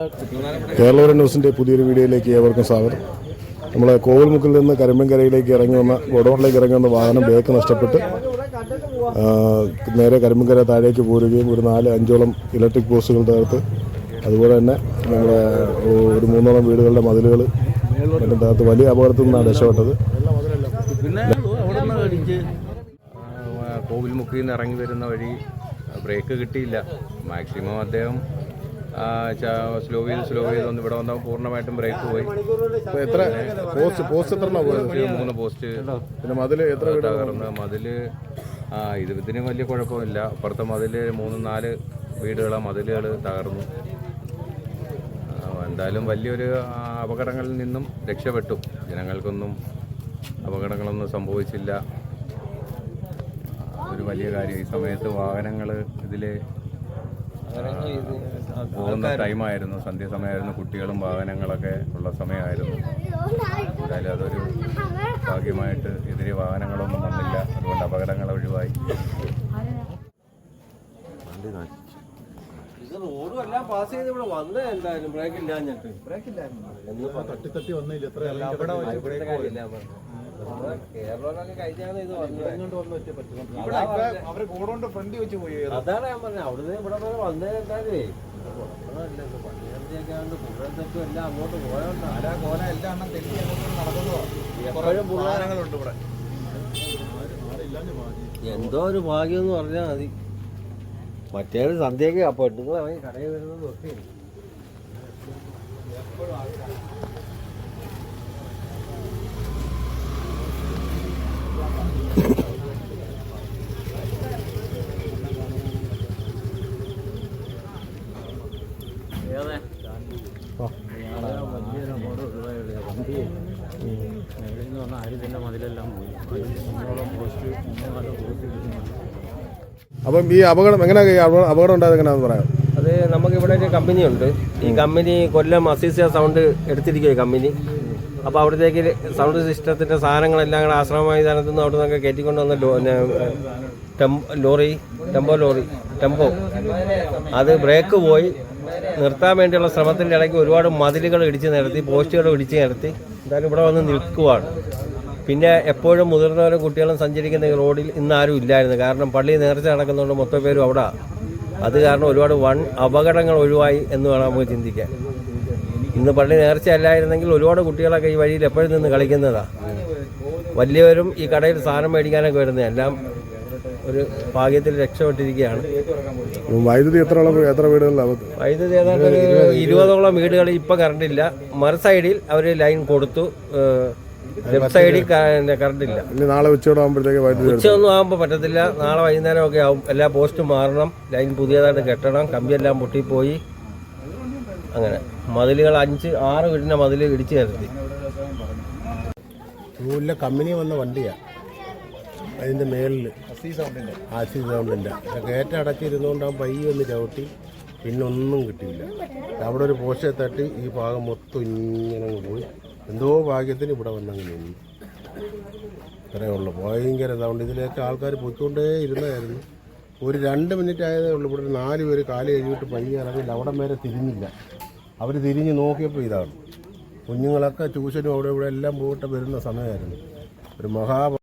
കേരള ന്യൂസിന്റെ പുതിയൊരു വീഡിയോയിലേക്ക് ഏവർക്കും സ്വാഗതം. നമ്മൾ കോവിൽമുക്കിൽ നിന്ന് കരിമ്പൻകരയിലേക്ക് ഇറങ്ങി വന്ന ഗോഡൗണിലേക്ക് ഇറങ്ങി വന്ന വാഹനം ബേക്ക് നഷ്ടപ്പെട്ട് നേരെ കരിമ്പൻകര താഴേക്ക് പോരുകയും ഒരു നാല് അഞ്ചോളം ഇലക്ട്രിക് പോസ്റ്റുകൾ തകർത്ത് അതുപോലെ തന്നെ നമ്മുടെ ഒരു മൂന്നോളം വീടുകളുടെ മതിലുകൾ മറ്റും തകർത്ത് വലിയ അപകടത്തിൽ നിന്നാണ് രക്ഷപ്പെട്ടത്. കോവിൽമുക്കിൽ നിന്ന് ഇറങ്ങി വരുന്ന വഴി ബ്രേക്ക് കിട്ടിയില്ല. മാക്സിമം അദ്ദേഹം സ്ലോ ചെയ്ത് സ്ലോ ചെയ്ത് വന്ന് ഇവിടെ വന്നാൽ പൂർണമായിട്ടും ബ്രേക്ക് പോയി. എത്ര പോസ്റ്റ് പോസ്റ്റ് എത്ര മൂന്ന് പോസ്റ്റ് പിന്നെ മതിൽ എത്ര തകർന്ന് മതിൽ ആ ഇത് ഇതിന് വലിയ കുഴപ്പമില്ല. അപ്പുറത്തെ മതിൽ മൂന്ന് നാല് വീടുകളാണ് മതിലുകൾ തകർന്നു. എന്തായാലും വലിയൊരു അപകടങ്ങളിൽ നിന്നും രക്ഷപ്പെട്ടു. ജനങ്ങൾക്കൊന്നും അപകടങ്ങളൊന്നും സംഭവിച്ചില്ല. ഒരു വലിയ കാര്യം. ഈ സമയത്ത് വാഹനങ്ങൾ ഇതിൽ പോകുന്ന ടൈമായിരുന്നു. സന്ധ്യസമയമായിരുന്നു കുട്ടികളും വാഹനങ്ങളൊക്കെ ഉള്ള സമയമായിരുന്നു. എന്തായാലും അതൊരു ഭാഗ്യമായിട്ട് എതിരെ വാഹനങ്ങളൊന്നും വന്നില്ല. അതുകൊണ്ട് അപകടങ്ങൾ ഒഴിവായി. ഇത് റോഡും എല്ലാം പാസ് ചെയ്ത് ഇവിടെ വന്നേ എന്തായാലും. ബ്രേക്ക് ഇല്ലാഞ്ഞിട്ട്. ബ്രേക്ക് തട്ടി തട്ടി വന്നില്ല. എത്ര ഗോഡൗണിന്റെ ഫ്രണ്ട് വെച്ച് പോയി അതാണ് ഞാൻ പറഞ്ഞത് അവിടുന്ന് ഇവിടെ വരെ വന്നേ എന്തായാലേ പണിയെടുത്തേക്കാണ്ട് പുഴത്തൊക്കെ എല്ലാം അങ്ങോട്ട് പോയോണ്ടാ. കോല എല്ലാം എണ്ണം തെറ്റി നടക്കുന്നതോ എപ്പോഴും പുള്ള വാഹനങ്ങളുണ്ട് ഇവിടെ. എന്തോ ഒരു ഭാഗ്യം എന്ന് പറഞ്ഞാൽ മതി. മറ്റേ സന്ധ്യക്ക് മതിലെല്ലാം പോയി ഇറങ്ങി പോസ്റ്റ് പോസ്റ്റ് അപ്പം ഈ അപകടം എങ്ങനെ അപകടം ഉണ്ടായത് എങ്ങനെയാണെന്ന് പറയാം? അത് നമുക്ക് ഇവിടെ ഒരു കമ്പനി ഉണ്ട്. ഈ കമ്പനി കൊല്ലം അസീസിയ സൗണ്ട് എടുത്തിരിക്കുക കമ്പനി. അപ്പോൾ അവിടത്തേക്ക് സൗണ്ട് സിസ്റ്റത്തിന്റെ സാധനങ്ങളെല്ലാം കൂടെ ആശ്രമ മൈതാനത്തു നിന്ന് അവിടെ നിന്നൊക്കെ കയറ്റിക്കൊണ്ട് വന്ന ലോറി ടെമ്പോ ലോറി ടെമ്പോ. അത് ബ്രേക്ക് പോയി. നിർത്താൻ വേണ്ടിയുള്ള ശ്രമത്തിന്റെ ഇടയ്ക്ക് ഒരുപാട് മതിലുകൾ ഇടിച്ച് നിരത്തി പോസ്റ്റുകൾ ഇടിച്ച് നിരത്തി. എന്തായാലും ഇവിടെ വന്ന് നിൽക്കുവാണ്. പിന്നെ എപ്പോഴും മുതിർന്നവരും കുട്ടികളും സഞ്ചരിക്കുന്ന ഈ റോഡിൽ ഇന്ന് ആരും ഇല്ലായിരുന്നു. കാരണം പള്ളി നേർച്ച നടക്കുന്നതുകൊണ്ട് മൊത്തം പേരും അവിടെ. അത് കാരണം ഒരുപാട് വൺ അപകടങ്ങൾ ഒഴിവായി എന്ന് വേണം നമുക്ക് ചിന്തിക്കാൻ. ഇന്ന് പള്ളി നേർച്ച അല്ലായിരുന്നെങ്കിൽ ഒരുപാട് കുട്ടികളൊക്കെ ഈ വഴിയിൽ എപ്പോഴും നിന്ന് കളിക്കുന്നതാണ് വലിയവരും ഈ കടയിൽ സാധനം മേടിക്കാനൊക്കെ വരുന്നത്. എല്ലാം ഒരു ഭാഗ്യത്തിൽ രക്ഷപ്പെട്ടിരിക്കുകയാണ്. വൈദ്യുതി എത്ര എത്ര വീടുകളിലാണ് വൈദ്യുതി ഏതാണ്ട് ഒരു ഇരുപതോളം വീടുകളിൽ ഇപ്പം കറണ്ടില്ല. മറു സൈഡിൽ അവർ ലൈൻ കൊടുത്തു. ലെഫ്റ്റ് സൈഡിൽ കറണ്ട് ഇല്ല ഇനി നാളെ ഉച്ചയോടെ ആകുമ്പോഴത്തേക്ക് വൈദ്യുതി ഉച്ചയൊന്നും ആകുമ്പോൾ പറ്റത്തില്ല. നാളെ വൈകുന്നേരം ഒക്കെ ആവും. എല്ലാ പോസ്റ്റും മാറണം. ലൈൻ പുതിയതായിട്ട് കെട്ടണം. കമ്പിയെല്ലാം പൊട്ടിപ്പോയി. അങ്ങനെ. മതിലുകൾ അഞ്ച് ആറ് വീടിന്റെ മതിൽ ഇടിച്ചു കയറി. കമ്പനി വന്ന വണ്ടിയാ. അതിന്റെ മേളിൽ ആസി സൗണ്ടിന്റെ. കയറ്റ അടച്ചിരുന്നുകൊണ്ട് ആ പയ്യ ഒന്ന് ചവിട്ടി. പിന്നെ ഒന്നും കിട്ടിയില്ല. അവിടെ ഒരു പോസ്റ്റെ തട്ടി ഈ ഭാഗം മൊത്തം ഇങ്ങനെ പോയി. എന്തോ ഭാഗ്യത്തിന് ഇവിടെ വന്നങ്ങ് നിന്നു. ഇത്രയേ ഉള്ളൂ. ഭയങ്കര സൗണ്ട് ഇതിലേക്ക് ആൾക്കാർ പൊയ്ക്കൊണ്ടേ ഇരുന്നായിരുന്നു. ഒരു രണ്ട് മിനിറ്റ് ആയതേ ഉള്ളൂ. ഇവിടെ നാല് പേര് കാൽ കഴിഞ്ഞിട്ട് പയ്യ ഇറങ്ങില്ല അവിടെ വരെ തിരിഞ്ഞില്ല. അവർ തിരിഞ്ഞ് നോക്കിയപ്പോൾ ഇതാണ്. കുഞ്ഞുങ്ങളൊക്കെ ട്യൂഷനും അവിടെ ഇവിടെ എല്ലാം പോയിട്ട് വരുന്ന സമയമായിരുന്നു. ഒരു മഹാ